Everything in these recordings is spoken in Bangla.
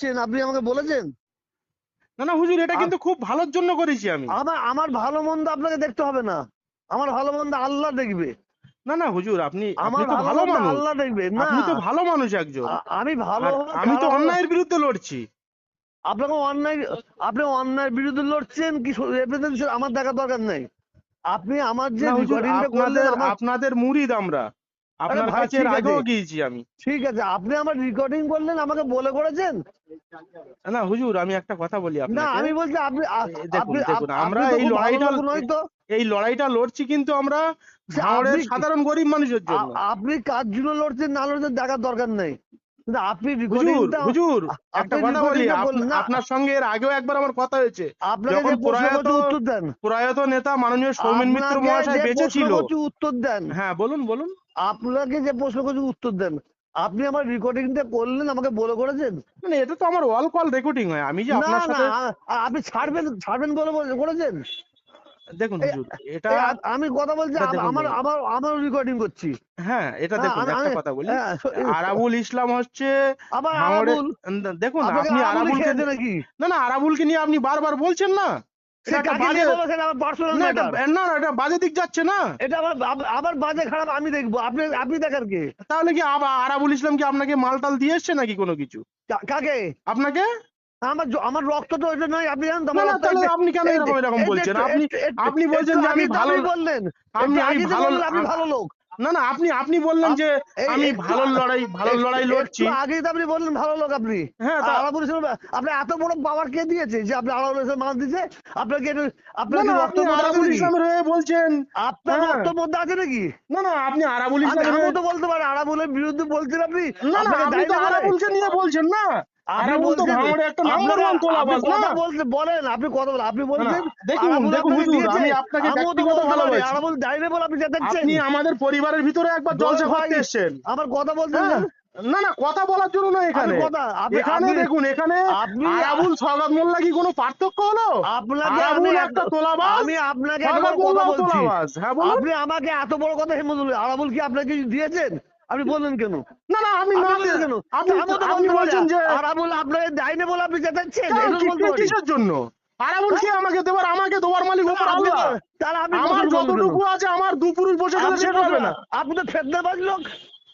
লড়ছেন আপনি আমাকে বলেছেন? না না হুজুর এটা কিন্তু খুব ভালোর জন্য করেছি আমি। আমার আমার ভালো মন্দ আপনাকে দেখতে হবে না। আমার ভালো মন্দ আল্লাহ দেখবে। না না হুজুর আপনি আপনি তো ভালো মানুষ। আল্লাহ দেখবে। না। আপনি তো ভালো মানুষ একজন। আমি ভালো আমি তো অন্যায়ের বিরুদ্ধে লড়ছি। আপনাকে অন্যায় আপনি অন্যায়ের বিরুদ্ধে লড়ছেন কি আমার দেখা দরকার নাই। আপনি আমার যে আপনাদের আপনাদের মুরিদ আমরা। আপনার কাছে এর আগেও গিয়েছি আমি। ঠিক আছে আপনি আমার রেকর্ডিং বললেন আমাকে বলে করেছেন? না হুজুর আমি একটা কথা বলি না আমি বলছি আপনি দেখুন, দেখুন, আমরা এই লড়াইটা- তো এই লড়াইটা লড়ছি কিন্তু আমরা সাধারণ গরিব মানুষের জন্য। আপনি কার জন্য লড়ছেন না লড়ছেন দেখার দরকার নেই। আপনি হুজুর রেকর্ডিংটা হুজুর আপনি একটা কথা বলি recording টা আপ- বললেন না। আপনার সঙ্গে এর আগেও একবার আমার কথা হয়েছে। আপনাকে যখন যে প্রশ্ন প্রয়াত- করছি উত্তর দেন। প্রয়াত নেতা মাননীয় সৌমেন মিত্র মহাশয় বেঁচে ছিল। উত্তর দেন। হ্যাঁ বলুন বলুন। আপনাকে যে প্রশ্ন করছি উত্তর দেন। আপনি আমার রেকর্ডিংটা করলেন আমাকে বলে করেছেন? মানে এটা তো আমার অল কল রেকর্ডিং হয়। আমি যে আপনার সাথে আপনি ছাড়বেন ছাড়বেন বলে- করেছেন? দেখুন এটা আমি কথা বলছি আমার আমার আমার রেকর্ডিং করছি। হ্যাঁ এটা হ্যাঁ, দেখুন একটা কথা বলি। আরাবুল ইসলাম হচ্ছে দেখুন আপনি আরাবুলকে না না আরাবুলকে নিয়ে আপনি বারবার বলছেন না। তাহলে কি আরাবুল ইসলাম কি আপনাকে মালটাল দিয়ে এসছে নাকি কোনো কিছু? কাকে? আপনাকে? আমার আমার রক্ত তো ওইটা নয় আপনি জানেন আমার রক্ত তাহলে আপনি কেন এরকম এরকম বলছেন? আপনি আপনি বলছেন যে আমি ভালো বললেন আমি ভালো আপনি ভালো লোক। না না আপনি আপনি বললেন যে আমি ভালো লড়াই ভালো লড়াই লড়ছি। আগেই তো আপনি বললেন ভালো লোক আপনি হ্যাঁ আপনি এত বড় পাওয়ার কে দিয়েছে যে আপনি আলাপুর ইসলাম মাল দিয়েছে? আপনাকে না রক্ত আপনি ইসলামের হয়ে বলছেন। আপনার হ্যাঁ। রক্ত মধ্যে আছে নাকি? না না আপনি আরাবুল ইসলামের তো বলতে পারি আরাবুলের বিরুদ্ধে বলছেন আপনি। না না আপনি তো আরাবুলকে নিয়ে বলছেন না। আপনি বলছেন ভাঙড়ে একটা নাম্বার আপনারা- ওয়ান তোলা আপনি বাস না। বলেন আপনি কথা বলেন আপনি না, বলছেন দেখুন দেখুন আপনাকে হুজুর দিয়েছে। আমি আপনাকে ব্যক্তিগত ভালোবাসি। আরাবুল দেয়নি বলে আপনি চেঁচাচ্ছেন আপনি আমাদের পরিবারের ভিতরে একবার জলসা করতে এসেছেন। আমার কথা বলছেন হ্যাঁ। না? না কথা বলার জন্য না এখানে। কথা আপনি এখানে দেখুন এখানে আপনি- সওগাত মোল্লা কি কোনো পার্থক্য হলো? আপনাকে আরাবুল আমি একটা তোলাবাজ। আমি আপনাকে বড় কথা বলছি। হ্যাঁ আপনি আমাকে এত বড় কথা হেমদুল আরাবুল কি আপনাকে দিয়েছেন? আপনি বললেন কেন? না না আমি না কেন? আপনি পারি, বলছেন যে আরাবুল আপনাকে দেয়নি বলে আপনি পারি। কিসের জন্য? আরাবুল কি আমাকে দেবার? আমাকে দেবার মালিক ওপর আপনি তাহলে আপনি আমার? যতটুকু আছে আমার দু পুরুষ বসে গেলে সেটা হবে না। আপনি তো ফেদনাবাজ লোক।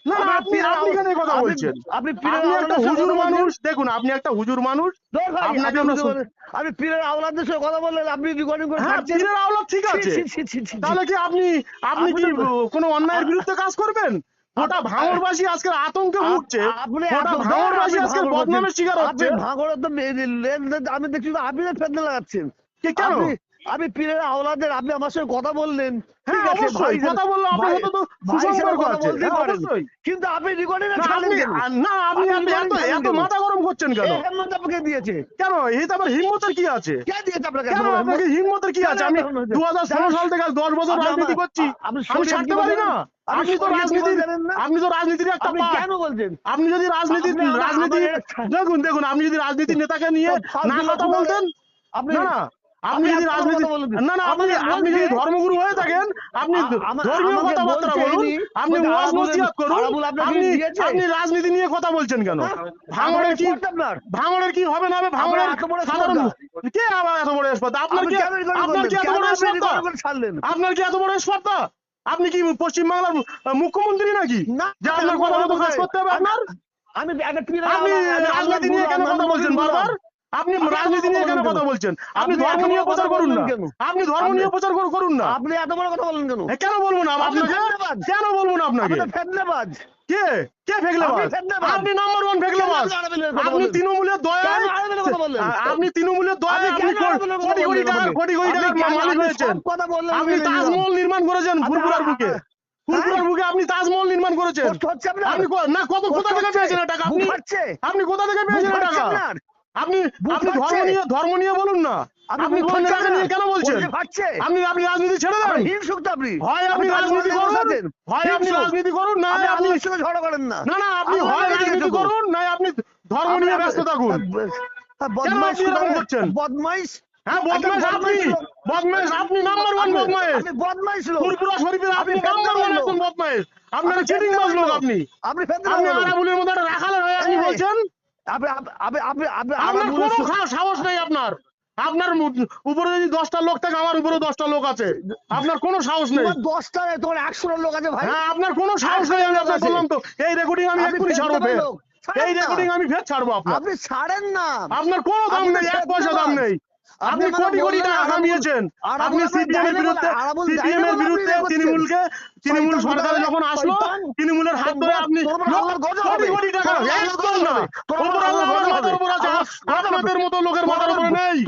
না না আপনি আপনি কেন এই কথা বলছেন। আপনি একটা হুজুর মানুষ দেখুন আপনি একটা হুজুর মানুষ। আপনাকে আপনি আমরা শুন- পীরের আওলাদের সাথে কথা বললেন আপনি রেকর্ডিং করে হ্যাঁ পীরের আওলাদ ঠিক আছে। তাহলে কি আপনি আপনি কি কোনো অন্যায়ের বিরুদ্ধে কাজ করবেন? গোটা ভাঙড়বাসী আজকে আতঙ্কে ভুগছে। গোটা আপনি আজকে বদনামের শিকার হচ্ছে। ভাঙড়ের তো আমি দেখছি আপনি ফেলতে লাগাচ্ছেন। কেন? আপনি- আপনি পীরের আওলাদের আপনি আমার সঙ্গে কথা বললেন। ঠিক আছে ভাই কথা বলল আপনার সাথে তো সুসম্পর্ক আছে বলতেই পারেন। অবশ্যই। কিন্তু আপনি রেকর্ডিং না ছাড়লেন কেন? না আপনি আপনি আপনি এত এত মাথা গরম করছেন কেন? এই আপনাকে দিয়েছে। কেন? এই তো হিম্মতের কি আছে? কে দিয়েছে আপনাকে কেন আপনাকে হিম্মতের কি আছে? আমি এত বড় দু হাজার ষোলো সাল থেকে আজ দশ বছর রাজনীতি করছি। আমি ছাড়তে পারি না। আপনি তো শরীয়ত রাজনীতির জানেন না? আপনি তো রাজনীতির একটা পার্ট। কেন বলছেন? আপনি যদি রাজনীতির রাজনীতি দেখুন দেখুন আপনি যদি রাজনীতির নেতাকে নিয়ে না কথা বলতেন আপনি না। আপনি যদি রাজনীতি। না না আপনি আপনি যদি ধর্মগুরু হয়ে থাকেন আপনি ধর্মীয় কথাবার্তা বলুন আপনি ওয়াজ নসিহত করুন আপনি আপনি রাজনীতি নিয়ে কথা বলছেন কেন? হ্যাঁ? ভাঙড়ের কি ভাঙড়ের কি হবে না হবে? ভাঙড়ের এত বড় সাধারণ কে আবার এত বড় স্পর্ধা আপনার আপনি কি আপনার কি এত বড় স্পর্ধা? আপনার কি এত বড় স্পর্ধা আপনি কি পশ্চিমবাংলার মুখ্যমন্ত্রী নাকি? যে আপনার কথা মতো কাজ করতে হবে আমি- আপনার আমি আপনি রাজনীতি নিয়ে কেন কথা বলছেন বারবার। আপনি রাজনীতি নিয়ে কেন কথা বলছেন? আপনি ধর্ম নিয়ে প্রচার করুন না। আপনি ধর্ম নিয়ে প্রচার করুন না। আপনি এত বড় কথা বলেন কেন? কেন বলব না? আপনি আপনাকে কেন বলব না আপনাকে? ফেদনাবাজ। কে? কে ফেকলেবাজ আপনি নাম্বার ওয়ান কথা আপনি? তৃণমূলের বললেন? আপনি তৃণমূলের দয়ায় আপনি কোটি কোটি টাকার কোটি কোটি টাকার মালিক হয়েছেন। আপনি তাজমহল নির্মাণ করেছেন আপনি- ফুরফুরার বুকে। ফুরফুরার বুকে আপনি তাজমহল নির্মাণ করেছেন। আপনি না কত কোথা থেকে? পেয়েছেন টাকা? আপনি আপনি কোথা থেকে পেয়েছেন টাকা? আপনি আপনি ধর্ম নিয়ে ধর্ম নিয়ে বলুন না। আপনি নিয়ে কেন বলছেন? আপনি আপনি রাজনীতি ছেড়ে দেন। আপনি হিংসুক তো আপনি। হয় আপনি রাজনীতি করুন। হয় আপনি রাজনীতি করুন। না আপনি সঙ্গে ঝগড়া করেন না। না না আপনি হয় রাজনীতি করুন। নয় আপনি ধর্ম নিয়ে ব্যস্ত থাকুন। বদমাইশ করছেন? বদমাইশ? হ্যাঁ বদমাইশ আপনি। বদমাইশ আপনি নাম্বার ওয়ান বদমাইশ। আপনি বদমাইশ লোক। শরীফের আপনি আপনি নাম্বার ওয়ান ফেদনাবাজ একজন বদমাইশ আপনার চিটিং ফেদনাবাজ লোক। আপনি। আপনি আপনি। আরাবুলের মধ্যে রাখালের হয়ে আপনি বলছেন? আপনি আপনি আপনি আপনি আপনি আপনার কোনো সাহস নেই আপনার। আপনার উপরে যদি দশটা লোক থাকে আমার উপরে দশটা লোক আছে। আপনার কোনো সাহস নেই। দশটা তোমার একশোটা লোক আছে ভাই। হ্যাঁ আপনার কোনো সাহস নেই আমি আপনার বললাম তো। এই রেকর্ডিং আমি এক্ষুনি ছাড়বো ফের। এই রেকর্ডিং আমি ফের ছাড়বো আপনার। আপনি ছাড়েন না। আপনার কোনো দাম নেই এক পয়সা দাম নেই। আপনি কোটি কোটি টাকা কামিয়েছেন আপনি সিপিএম এর বিরুদ্ধে সিপিএম এর বিরুদ্ধে তৃণমূলকে তৃণমূল সরকারে যখন আসলো তৃণমূলের হাত ধরে আপনি কোটি কোটি টাকা আপনাদের মতো লোকের মাথার উপরে নেই।